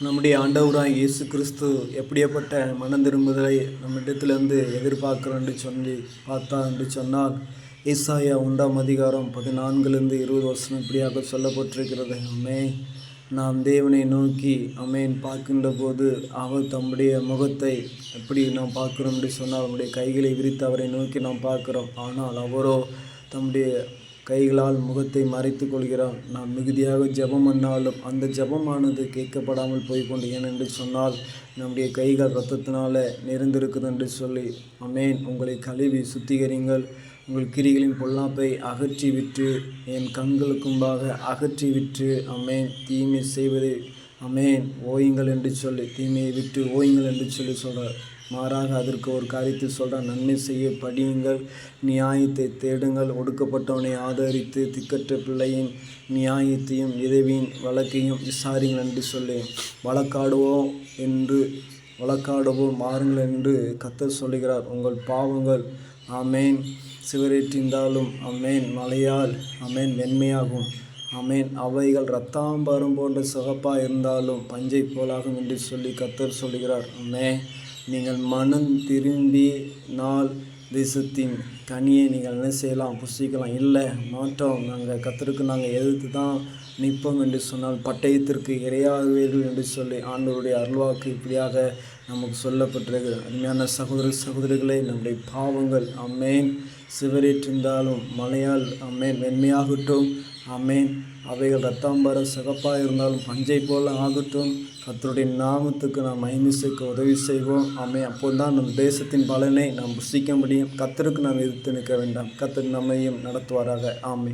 நம்முடைய ஆண்டவராக இயேசு கிறிஸ்து எப்படியப்பட்ட மனம் திரும்புதலை நம்மிடத்திலிருந்து எதிர்பார்க்கிறோம் என்று சொல்லி பார்த்தா என்று சொன்னால் ஈசாயா உண்டாம் அதிகாரம் பதினான்கிலிருந்து இருபது வருஷம் இப்படியாக சொல்லப்பட்டிருக்கிறது. அமே நாம் தேவனை நோக்கி அமேன் பார்க்கின்ற போது அவர் தம்முடைய முகத்தை எப்படி நாம் பார்க்குறோம் என்று சொன்னால் அவருடைய கைகளை விரித்து அவரை நோக்கி நாம் பார்க்குறோம். ஆனால் அவரோ தம்முடைய கைகளால் முகத்தை மறைத்து கொள்கிறார் நான் மிகுதியாக ஜெபம் பண்ணாலும் அந்த ஜெபமானது கேட்கப்படாமல் போய்கொண்டு ஏனென்று சொன்னால் நம்முடைய கைகள் இரத்தத்தினால நிறைந்திருக்குது என்று சொல்லி அமேன் உங்களை கழுவி சுத்திகரிங்கள் உங்கள் கிரிகளின் பொல்லாப்பை அகற்றி விட்டு என் கண்களுக்கும்பாக அகற்றி விட்டு அமேன் தீமை செய்வதை அமேன் ஓயுங்கள் என்று சொல்லி தீமையை விட்டு ஓயுங்கள் என்று சொல்லி சொல்கிறார் மாறாக அதற்கு ஒரு காரியத்தை சொல்கிறான் நன்மை செய்ய படியுங்கள் நியாயத்தை தேடுங்கள். ஒடுக்கப்பட்டவனை ஆதரித்து திக்கற்ற பிள்ளையின் நியாயத்தையும் உதவியின் வழக்கையும் விசாரிங்கள் என்று சொல்லி வழக்காடுவோம் என்று வழக்காடுவோம் மாறுங்கள் என்று கத்தர் சொல்கிறார் உங்கள் பாவங்கள் அமேன் சிவரேற்றிருந்தாலும் அமேன் மலையால் அமேன் வெண்மையாகும். அமேன் அவைகள் ரத்தாம்பரம் போன்ற சிவப்பாக இருந்தாலும் பஞ்சை போலாகும் என்று சொல்லி கத்தர் சொல்கிறார் அமே நீங்கள் மனம் திரும்பி நாள் தேசத்தின் கனியை நீங்கள் என்ன செய்யலாம்? புசிக்கலாம். இல்லை மாற்றம் நாங்கள் கத்தருக்கு நாங்கள் எதிர்த்து தான் நிற்போம் என்று சொன்னால் பட்டயத்திற்கு இரையாகுவீர்கள் என்று சொல்லி ஆண்டவருடைய அருள்வாக்கு இப்படியாக நமக்கு சொல்லப்பட்டிருக்கு அருமையான சகோதர சகோதரிகளை நம்முடைய பாவங்கள் அம்மேன் சிவரேற்றிருந்தாலும் மலையால் அம்மேன் மென்மையாகட்டும் அம்மேன் அவைகள் ரத்தாம்பர சிகப்பாக இருந்தாலும் பஞ்சை போல ஆகட்டும். கத்தருடைய நாமத்துக்கு நாம் மகிமிசைக்கு உதவி செய்வோம். ஆமே அப்போது நம் தேசத்தின் பலனை நாம் புசிக்க முடியும். கத்தருக்கு நாம் எதிர்த்து நிற்க வேண்டாம். கத்தர் நம்மையும் நடத்துவாராக. ஆமை